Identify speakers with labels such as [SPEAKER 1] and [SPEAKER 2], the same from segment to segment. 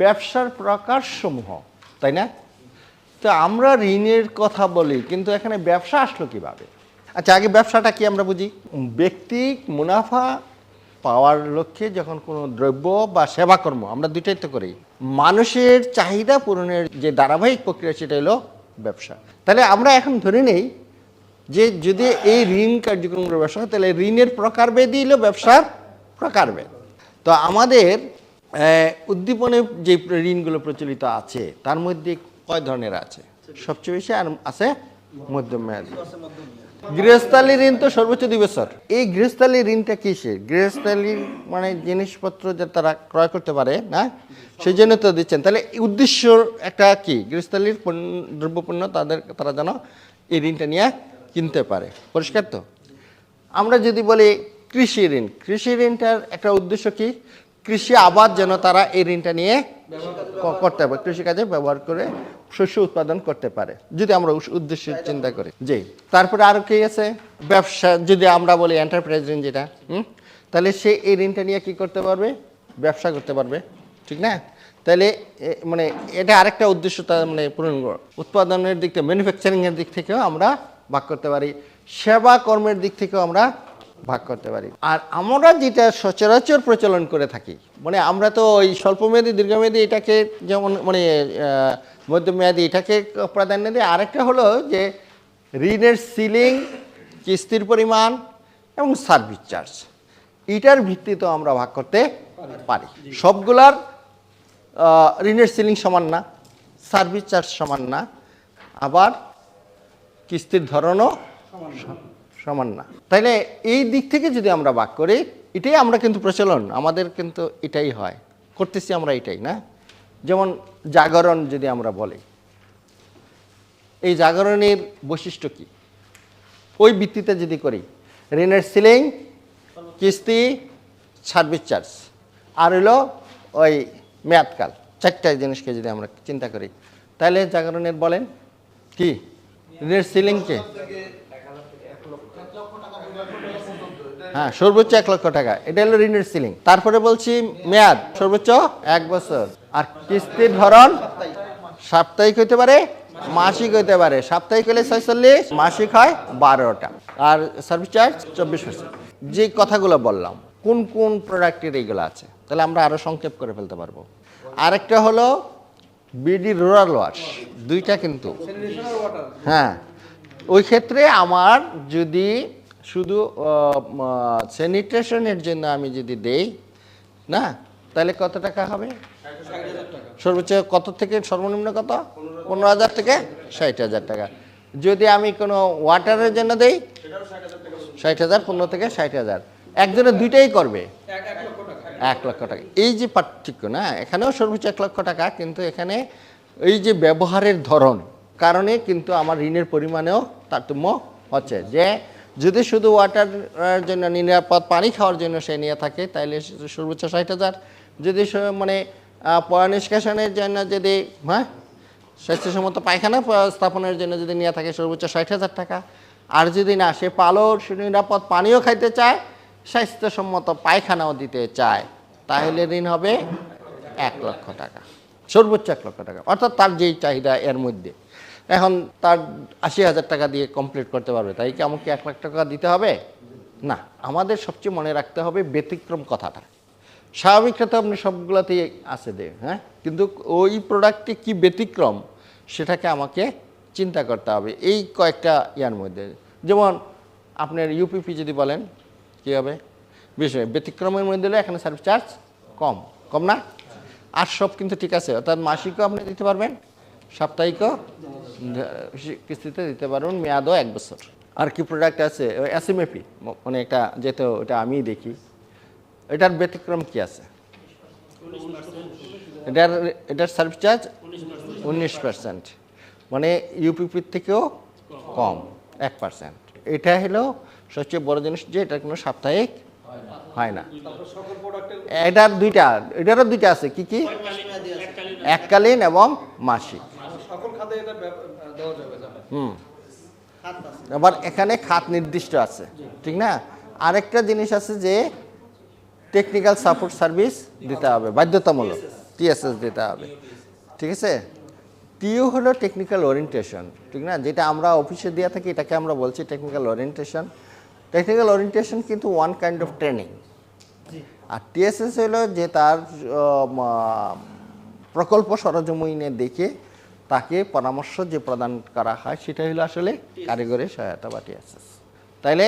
[SPEAKER 1] ব্যবসার প্রকারসমূহ তাই না? তো আমরা ঋণের কথা বলি, কিন্তু এখানে ব্যবসা আসলো কীভাবে? আচ্ছা আগে ব্যবসাটা কি আমরা বুঝি? ব্যক্তি মুনাফা পাওয়ার লক্ষ্যে যখন কোনো দ্রব্য বা সেবাকর্ম, আমরা দুইটাই তো করি, মানুষের চাহিদা পূরণের যে ধারাবাহিক প্রক্রিয়া সেটা হলো ব্যবসা। তাহলে আমরা এখন ধরে নেই যে যদি এই ঋণ কার্যক্রমের ব্যবসা হয়, তাহলে ঋণের প্রকারভেদই হলো ব্যবসার প্রকারভেদ। তো আমাদের উদ্দীপনে যে ঋণগুলো প্রচলিত আছে, তার মধ্যে কয় ধরনের আছে? সবচেয়ে বেশি আর আছে মধ্যম মেয়াদি গৃহস্থালী ঋণ তো সর্বোচ্চ দুই বছর। এই গৃহস্থালী ঋণটা কিসের? গৃহস্থালী মানে জিনিসপত্র যে তারা ক্রয় করতে পারে, না? সেই জন্য তো দিচ্ছেন। তাহলে উদ্দেশ্য একটা কি? গৃহস্থালীর পণ্য- দ্রব্যপণ্য তাদের, তারা যেন এই ঋণটা নিয়ে কিনতে পারে। পরিষ্কার তো? আমরা যদি বলি কৃষি ঋণ, কৃষি ঋণটার একটা উদ্দেশ্য কি? কৃষি আবাদ যেন তারা এই ঋণটা নিয়ে করতে পারে, কৃষিকাজে ব্যবহার করে শস্য উৎপাদন করতে পারে, যদি আমরা উদ্দেশ্য চিন্তা করি। জি, তারপরে আরও কি আছে? ব্যবসা, যদি আমরা বলি এন্টারপ্রাইজ ঋণ যেটা, হুম? তাহলে সে এই ঋণটা নিয়ে কি করতে পারবে? ব্যবসা করতে পারবে, ঠিক না? তাহলে মানে এটা আরেকটা উদ্দেশ্য তার মানে পূরণ উৎপাদনের দিক থেকে ম্যানুফ্যাকচারিংয়ের দিক থেকেও আমরা ভাগ করতে পারি, সেবা কর্মের দিক থেকেও আমরা ভাগ করতে পারি। আর আমরা যেটা সচরাচর প্রচলন করে থাকি মানে আমরা তো ওই স্বল্পমেয়াদী, দীর্ঘমেয়াদী এটাকে যেমন মানে মধ্যমেয়াদী এটাকে প্রাধান্য দিই আরেকটা হলো যে ঋণের সিলিং কিস্তির পরিমাণ এবং সার্ভিস চার্জ এটার ভিত্তিতেও আমরা ভাগ করতে পারি। সবগুলার ঋণের সিলিং সমান না সার্ভিস চার্জ সমান না, আবার কিস্তির ধরনও সমান না। তাইলে এই দিক থেকে যদি আমরা বাক করি, এটাই আমরা কিন্তু প্রচলন, আমাদের কিন্তু এটাই হয়। করতেছি আমরা এটাই, না? যেমন জাগরণ যদি আমরা বলি, এই জাগরণের বৈশিষ্ট্য কি? ওই ভিত্তিতে যদি করি, ঋণের সিলিং কিস্তি সার্ভিস চার্জ আর হলো ওই মেয়াদকাল, চারটা জিনিসকে যদি আমরা চিন্তা করি তাহলে জাগরণের বলেন কি? ঋণের সিলিংকে হ্যাঁ সর্বোচ্চ এক লক্ষ টাকা। এটা হলো ঋণের সিলিং তারপরে বলছি মেয়াদ, সর্বোচ্চ এক বছর। আর কিস্তির ধরন সাপ্তাহিক হইতে পারে, মাসিক হইতে পারে। সাপ্তাহিক হলে ছয়চল্লিশ, মাসিক হয় বারোটা। আর সার্ভিস চার্জ চব্বিশ পার্সেন্ট যে কথাগুলো বললাম, কোন কোন প্রোডাক্টের এইগুলো আছে, তাহলে আমরা আরও সংক্ষেপ করে ফেলতে পারব। আরেকটা হলো বিডি রুরাল ওয়াশ দুইটা কিন্তু। হ্যাঁ ওই ক্ষেত্রে আমার যদি শুধু স্যানিটেশনের জন্য আমি যদি দেই, না? তাহলে কত টাকা হবে? সর্বোচ্চ কত থেকে, সর্বনিম্ন কত? পনেরো হাজার থেকে ষাট হাজার টাকা। যদি আমি কোনো ওয়াটারের জন্য দেই, ষাট হাজার, পনেরো থেকে ষাট হাজার। একজনে দুইটাই করবে। এক লক্ষ টাকা। এই যে পার্থক্য, না? এখানেও সর্বোচ্চ এক লক্ষ টাকা, কিন্তু এখানে এই যে ব্যবহারের ধরন, কারণে কিন্তু আমার ঋণের পরিমাণেও তারতম্য হচ্ছে যে যদি শুধু ওয়াটারের জন্য নিরাপদ পানি খাওয়ার জন্য সে নিয়ে থাকে তাহলে সর্বোচ্চ ষাট হাজার। যদি মানে নিষ্কাশনের জন্য যদি হ্যাঁ স্বাস্থ্যসম্মত পায়খানা স্থাপনের জন্য যদি নিয়ে থাকে, সর্বোচ্চ ষাট হাজার টাকা। আর যদি না, সে পালর নিরাপদ পানিও খাইতে চায়, স্বাস্থ্যসম্মত পায়খানাও দিতে চায় তাহলে ঋণ হবে এক লক্ষ টাকা, সর্বোচ্চ এক লক্ষ টাকা। অর্থাৎ তার যেই চাহিদা এর মধ্যে। এখন তার আশি হাজার টাকা দিয়ে কমপ্লিট করতে পারবে। তাই কি আমাকে এক লাখ টাকা দিতে হবে? না, আমাদের সবচেয়ে মনে রাখতে হবে ব্যতিক্রম কথাটা। স্বাভাবিকটা তো আপনি সবগুলোতেই আছে দে হ্যাঁ? কিন্তু ওই প্রোডাক্টটি কি ব্যতিক্রম, সেটাকে আমাকে চিন্তা করতে হবে এই কয়েকটা ইয়ার মধ্যে। যেমন আপনার ইউপিপি যদি বলেন, কী হবে? বিষয় ব্যতিক্রমের মধ্যে হলে এখানে সার্ভিস চার্জ কম কম না? আর সব কিন্তু ঠিক আছে, অর্থাৎ মাসিকও আপনি দিতে পারবেন, সাপ্তাহিকও কিস্তিতে দিতে পারবেন মেয়াদও এক বছর। আর কি প্রোডাক্ট আছে? এসএমএপি মানে একটা যেহেতু ওটা আমিই দেখি। এটার ব্যতিক্রম কি আছে? এটার এটার সার্ভিস চার্জ উনিশ পার্সেন্ট মানে ইউপিপির থেকেও কম এক পার্সেন্ট এটা হলো সবচেয়ে বড় জিনিস যে এটা কোনো সাপ্তাহিক হয় না। এটার দুইটা এটারও দুইটা আছে। কি কি? এককালীন এবং মাসিক।
[SPEAKER 2] এটা দেওয়া যাবে
[SPEAKER 1] হুম। আবার এখানে খাত নির্দিষ্ট আছে ঠিক না? আরেকটা জিনিস আছে যে টেকনিক্যাল সাপোর্ট সার্ভিস দিতে হবে বাধ্যতামূলক টিএসএস দিতে হবে ঠিক আছে? টিও হলো টেকনিক্যাল ওরিয়েন্টেশন ঠিক না? যেটা আমরা অফিসে দিয়ে থাকি এটাকে আমরা বলছি টেকনিক্যাল ওরিয়েন্টেশন টেকনিক্যাল ওরিয়েন্টেশন কিন্তু ওয়ান কাইন্ড অফ ট্রেনিং আর টিএসএস হলো যে তার প্রকল্প সরজমিনে দেখে তাকে পরামর্শ যে প্রদান করা হয় সেটা হলো আসলে কারিগরি সহায়তা বা টিএসএস। তাইলে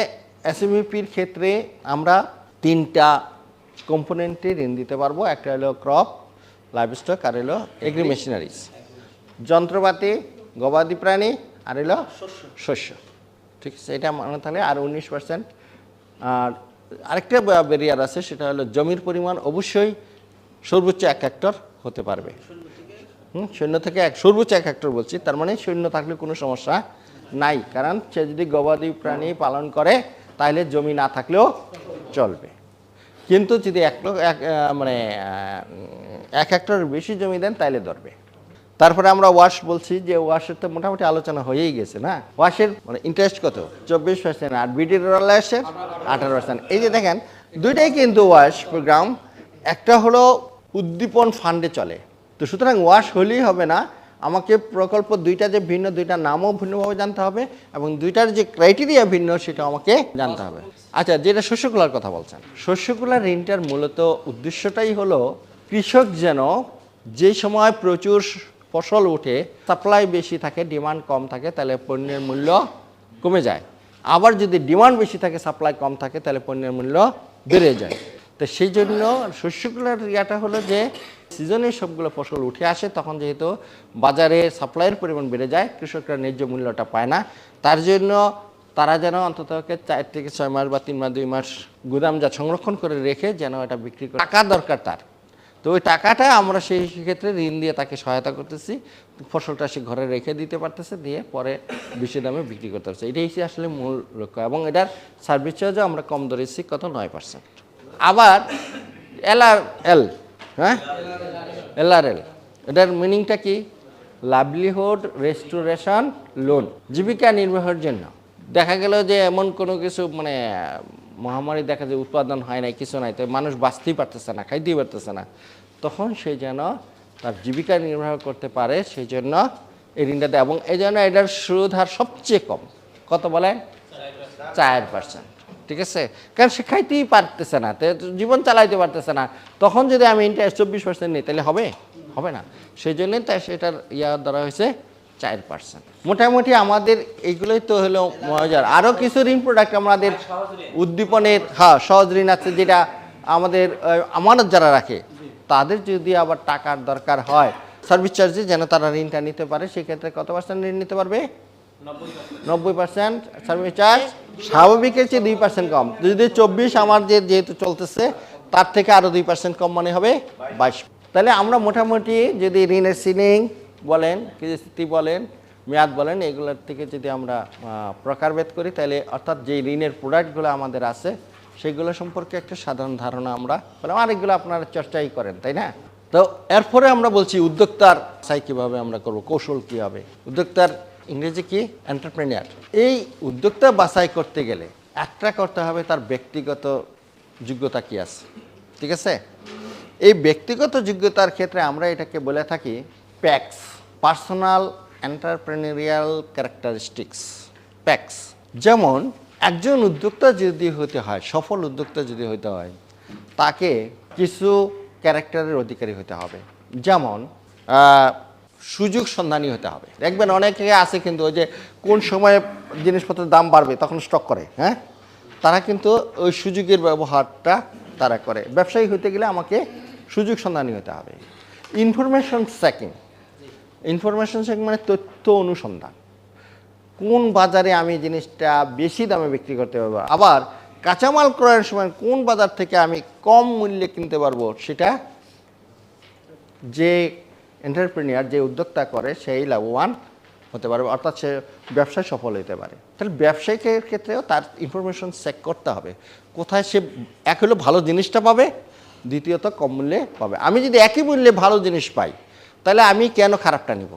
[SPEAKER 1] এসএমইপির ক্ষেত্রে আমরা তিনটা কম্পোনেন্টে ঋণ দিতে পারব। একটা হলো ক্রপ, লাইভস্টক আর হলো এগ্রি মেশিনারিজ। যন্ত্রপাতি, গবাদি প্রাণী আর হলো শস্য। ঠিক আছে, এটা মানে তাহলে আর উনিশ পার্সেন্ট আর আরেকটা ব্যারিয়ার আছে, সেটা হলো জমির পরিমাণ অবশ্যই সর্বোচ্চ এক হেক্টর হতে পারবে। শূন্য থেকে এক, সর্বোচ্চ এক হেক্টর বলছি। তার মানে শূন্য থাকলে কোনো সমস্যা নাই, কারণ সে যদি গবাদি প্রাণী পালন করে, তাহলে জমি না থাকলেও চলবে। কিন্তু যদি এক এক মানে এক হেক্টর বেশি জমি দেন, তাহলে ধরবে। তারপরে আমরা ওয়াশ বলছি যে, ওয়াশের তো মোটামুটি আলোচনা হয়েই গেছে, না? ওয়াশের মানে ইন্টারেস্ট কত? চব্বিশ পার্সেন্ট আর বিডির রোলার্সের আঠারো পার্সেন্ট এই যে দেখেন, দুইটাই কিন্তু ওয়াশ প্রোগ্রাম একটা হলো উদ্দীপন ফান্ডে চলে। তো সুতরাং ওয়াশ হলেই হবে না। আমাকে প্রকল্প দুইটা যে ভিন্ন, দুইটা নামও ভিন্নভাবে জানতে হবে এবং দুইটার যে ক্রাইটেরিয়া ভিন্ন সেটা আমাকে জানতে হবে। আচ্ছা যেটা শস্যকুলার কথা বলছেন। শস্যকুলার ঋণটার মূলত উদ্দেশ্যটাই হলো কৃষক যেন যে সময় প্রচুর ফসল ওঠে সাপ্লাই বেশি থাকে ডিমান্ড কম থাকে, তাহলে পণ্যের মূল্য কমে যায়। আবার যদি ডিমান্ড বেশি থাকে সাপ্লাই কম থাকে, তাহলে পণ্যের মূল্য বেড়ে যায়। তো সেই জন্য শস্যগুলোর ইয়াটা হলো যে সিজনে সবগুলো ফসল উঠে আসে, তখন যেহেতু বাজারে সাপ্লাইয়ের পরিমাণ বেড়ে যায়, কৃষকরা ন্যায্য মূল্যটা পায় না। তার জন্য তারা যেন অন্তত চার থেকে ছয় মাস বা তিন মাস, দুই মাস গুদাম যা সংরক্ষণ করে রেখে যেন এটা বিক্রি করে টাকা দরকার তার। তো ওই টাকাটা আমরা সেই ক্ষেত্রে ঋণ দিয়ে তাকে সহায়তা করতেছি। ফসলটা সে ঘরে রেখে দিতে পারতেছে, দিয়ে পরে বেশি দামে বিক্রি করতে পারছে। এটাই হচ্ছে আসলে মূল লক্ষ্য এবং এটার সার্ভিস চার্জও আমরা কম ধরেছি কত? নয় পার্সেন্ট আবার এল আর এল হ্যাঁ? এল আর এল। এটার মিনিংটা কি? লাভলিহুড রেস্টোরেশন লোন জীবিকা নির্বাহের জন্য। দেখা গেল যে এমন কোনো কিছু মানে মহামারী দেখা যায় উৎপাদন হয় নাই, কিছু নাই, তো মানুষ বাঁচতেই পারতেছে না, খাইতেই পারতেছে না। তখন সে যেন তার জীবিকা নির্বাহ করতে পারে, সেই জন্য এই ঋণটা দেয়। এবং এই জন্য এটার সুদ হার সবচেয়ে কম। কত বলেন? চার পার্সেন্ট। ঠিক আছে? কারণ সে খাইতেই পারতেছে না জীবন চালাইতে পারতেছে না। তখন যদি আমি ইন্টারেস্ট চব্বিশ পার্সেন্ট নিই, তাহলে হবে? হবে না। সেই জন্যই তাই সেটার ইয়া দ্বারা হয়েছে চার পার্সেন্ট মোটামুটি আমাদের এইগুলোই তো হলো মজার। আরও কিছু ঋণ প্রোডাক্ট আমাদের উদ্দীপনের হ্যাঁ সহজ ঋণ আছে যেটা আমাদের আমানত যারা রাখে, তাদের যদি আবার টাকার দরকার হয় সার্ভিস চার্জে যেন তারা ঋণটা নিতে পারে, সেক্ষেত্রে কত পার্সেন্ট ঋণ নিতে পারবে? নব্বই পার্সেন্ট সার্ভিস চার্জ স্বাভাবিকের চেয়ে দুই পার্সেন্ট কম। যদি চব্বিশ আমার যে যেহেতু চলতেছে, তার থেকে আরও দুই পার্সেন্ট কম মনে হবে বাইশ। তাহলে আমরা মোটামুটি যদি ঋণের সিলিং বলেন, কিস্তি বলেন, মেয়াদ বলেন, এগুলোর থেকে যদি আমরা প্রকারভেদ করি, তাহলে অর্থাৎ যে ঋণের প্রোডাক্টগুলো আমাদের আছে, সেগুলো সম্পর্কে একটা সাধারণ ধারণা আমরা পেলাম আর এগুলো আপনারা চর্চাই করেন, তাই না? তো এরপরে আমরা বলছি উদ্যোক্তার সাই কীভাবে আমরা করব, কৌশল কী হবে উদ্যোক্তার ইংরেজি কি? এন্টারপ্রেনিয়ার এই উদ্যোক্তা বাছাই করতে গেলে একটা করতে হবে, তার ব্যক্তিগত যোগ্যতা কি আছে? ঠিক আছে? এই ব্যক্তিগত যোগ্যতার ক্ষেত্রে আমরা এটাকে বলে থাকি PECs personal entrepreneurial characteristics PECs যেমন, একজন উদ্যোক্তা যদি হতে হয়, সফল উদ্যোক্তা যদি হতে হয়, তাকে কিছু ক্যারেক্টারের অধিকারী হতে হবে। যেমন সুযোগ সন্ধানী হতে হবে। দেখবেন অনেকে আছে কিন্তু ওই যে কোন সময়ে জিনিসপত্রের দাম বাড়বে তখন স্টক করে হ্যাঁ? তারা কিন্তু ওই সুযোগের ব্যবহারটা তারা করে। ব্যবসায়ী হতে গেলে আমাকে সুযোগ সন্ধানী হতে হবে। ইনফরমেশন সেকিং ইনফরমেশন সেকিং মানে তথ্য অনুসন্ধান। কোন বাজারে আমি জিনিসটা বেশি দামে বিক্রি করতে পারব? আবার কাঁচামাল ক্রয়ের সময় কোন বাজার থেকে আমি কম মূল্যে কিনতে পারব সেটা যে এন্টারপ্রেনিয়ার যে উদ্যোক্তা করে সেই লাভবান হতে পারবে অর্থাৎ সে ব্যবসায় সফল হতে পারে। তাহলে ব্যবসায়িকের ক্ষেত্রেও তার ইনফরমেশন চেক করতে হবে। কোথায় সে এক হলো ভালো জিনিসটা পাবে দ্বিতীয়ত কম মূল্যে পাবে। আমি যদি একই মূল্যে ভালো জিনিস পাই তাহলে আমি কেন খারাপটা নিব?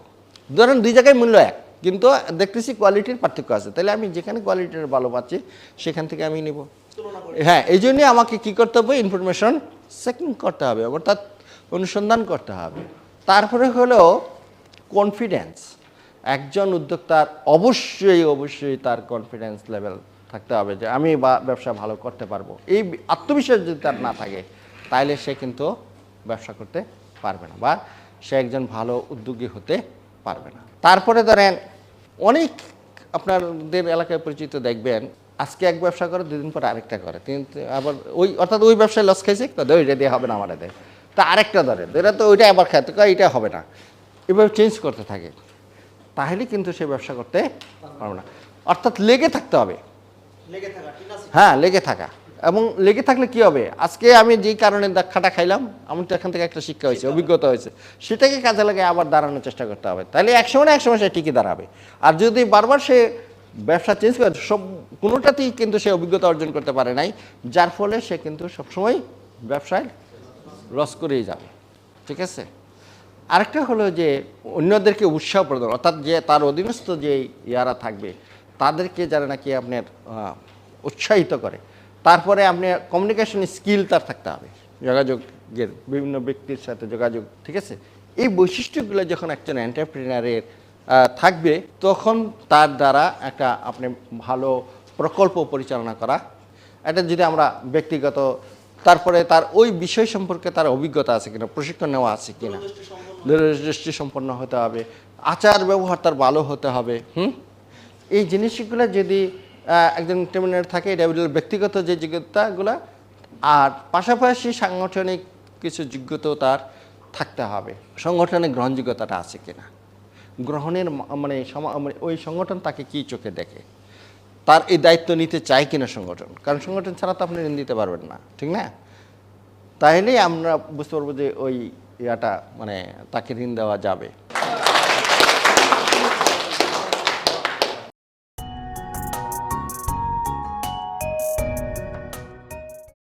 [SPEAKER 1] ধরেন দুই জায়গায় মূল্য এক কিন্তু দেখতেছি কোয়ালিটির পার্থক্য আছে। তাহলে আমি যেখানে কোয়ালিটির ভালো পাচ্ছি সেখান থেকে আমি নিব। হ্যাঁ এই জন্যই আমাকে কী করতে হবে? ইনফরমেশন চেকিং করতে হবে অর্থাৎ অনুসন্ধান করতে হবে। তারপরে হলো কনফিডেন্স একজন উদ্যোক্তার অবশ্যই অবশ্যই তার কনফিডেন্স লেভেল থাকতে হবে যে আমি বা ব্যবসা ভালো করতে পারব। এই আত্মবিশ্বাস যদি তার না থাকে তাহলে সে কিন্তু ব্যবসা করতে পারবে না বা সে একজন ভালো উদ্যোগী হতে পারবে না। তারপরে ধরেন, অনেক আপনাদের এলাকায় পরিচিত দেখবেন, আজকে এক ব্যবসা করে, দুদিন পর আরেকটা করে। কিন্তু আবার ওই, অর্থাৎ ওই ব্যবসায় লস খাইছে, তো ওই দিয়ে হবে না আমার দেয় তা আরেকটা ধরে এটা তো ওইটা আবার খায় এটা হবে না। এভাবে চেঞ্জ করতে থাকে। তাহলে কিন্তু সে ব্যবসা করতে পারবে না। অর্থাৎ লেগে থাকতে হবে। হ্যাঁ লেগে থাকা। এবং লেগে থাকলে কি হবে? আজকে আমি যেই কারণে খাটা খাইলাম আমি তো এখান থেকে একটা শিক্ষা হয়েছে অভিজ্ঞতা হয়েছে। সেটাকে কাজে লাগে আবার দাঁড়ানোর চেষ্টা করতে হবে। তাহলে একসময় না একসময় সে টিকে দাঁড়াবে। আর যদি বারবার সে ব্যবসা চেঞ্জ করে সব কোনোটাতেই কিন্তু সে অভিজ্ঞতা অর্জন করতে পারে নাই যার ফলে সে কিন্তু সবসময় ব্যবসায় লস করেই যাবে, ঠিক আছে? আরেকটা হলো যে অন্যদেরকে উৎসাহ প্রদান, অর্থাৎ যে তার অধীনস্থ যে ইয়ারা থাকবে, তাদেরকে যারা নাকি আপনার উৎসাহিত করে। তারপরে আপনার কমিউনিকেশন স্কিল তার থাকতে হবে, যোগাযোগের বিভিন্ন ব্যক্তির সাথে যোগাযোগ, ঠিক আছে? এই বৈশিষ্ট্যগুলো যখন একজন এন্টারপ্রিনারের থাকবে, তখন তার দ্বারা একটা আপনি ভালো প্রকল্প পরিচালনা করা, এটা যদি আমরা ব্যক্তিগত তারপরে তার ওই বিষয় সম্পর্কে তার অভিজ্ঞতা আছে কিনা, প্রশিক্ষণ নেওয়া আছে কিনা? দৃষ্টি সম্পন্ন হতে হবে, আচার ব্যবহার তার ভালো হতে হবে, হুম? এই জিনিসগুলো যদি একজন টেমিনার থাকে, এটা ব্যক্তিগত যে যোগ্যতাগুলো, আর পাশাপাশি সাংগঠনিক কিছু যোগ্যতাও তার থাকতে হবে সংগঠনে গ্রহণযোগ্যতাটা আছে কিনা? গ্রহণের মানে মানে ওই সংগঠন তাকে কি চোখে দেখে? তার এই দায়িত্ব নিতে চায় কিনা সংগঠন? কারণ সংগঠন ছাড়া তো আপনি ঋণ দিতে পারবেন না, ঠিক না? তাহলেই আমরা বুঝতে পারব যে ওই ইয়াটা মানে তাকে ঋণ দেওয়া যাবে।